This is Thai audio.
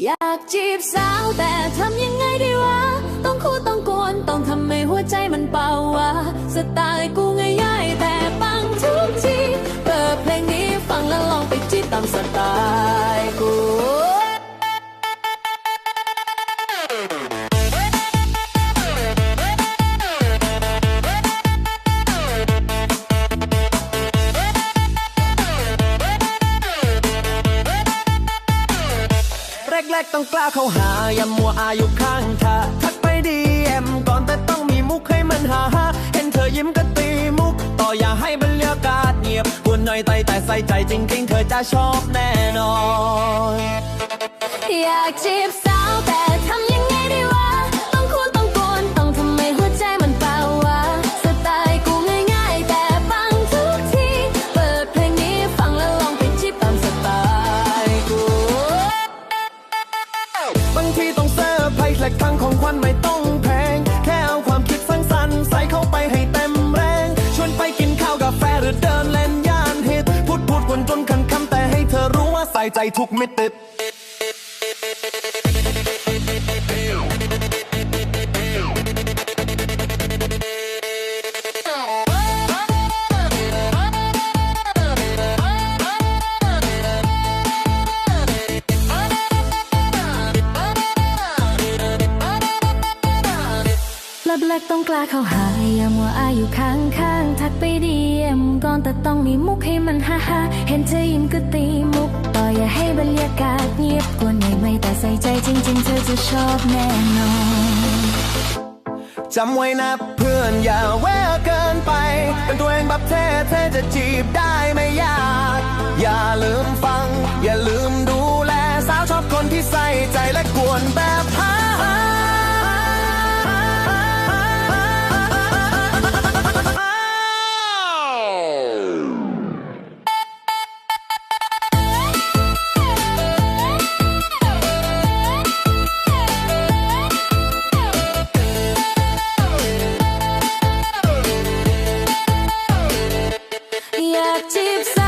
อยากจีบสาวแต่ทำยังไงดีวะ แรก ๆ ต้องกล้าเข้าหาอย่ามัวอายุข้างทาทักไปดีเอ็มก่อนแต่ต้องมีมุกให้มันหาฮาเห็นเธอยิ้มก็ตีมุก ต่ออย่าให้บรรยากาศเงียบกวนหน่อยไตแต่ใส่ใจจริง ๆ เธอจะชอบแน่นอน อยากจีบ บางทีต้องเซอร์ไพรส์และครั้งของขวัญไม่ต้องแพง แค่เอาความคิดสร้างสรรค์ใส่เข้าไปให้เต็มแรง ชวนไปกินข้าวกาแฟหรือเดินเล่นย่านฮิตพูดพูดวนจนคันคำแต่ให้เธอรู้ว่าใส่ใจทุกมิติ ลับแรกต้องกล้าเข้าหาอย่ามัวอายุข้างข้างทักไปดีเอ็มก่อนแต่ต้องมีมุกให้มันฮ่าฮ่าเห็นเธอยิ้มก็ตีมุกต่ออย่าให้บรรยากาศเงียบกวนหน่อยไม่แต่ใส่ใจจริง ๆ เธอจะชอบแน่นอนจำไว้นะเพื่อนอย่าแววเกินไป เป็นตัวเองแบบเท่เธอจะจีบได้ไม่ยาก อย่าลืมฟัง อย่าลืมดูแลสาวชอบคนที่ใส่ใจและกวนแบบ captive.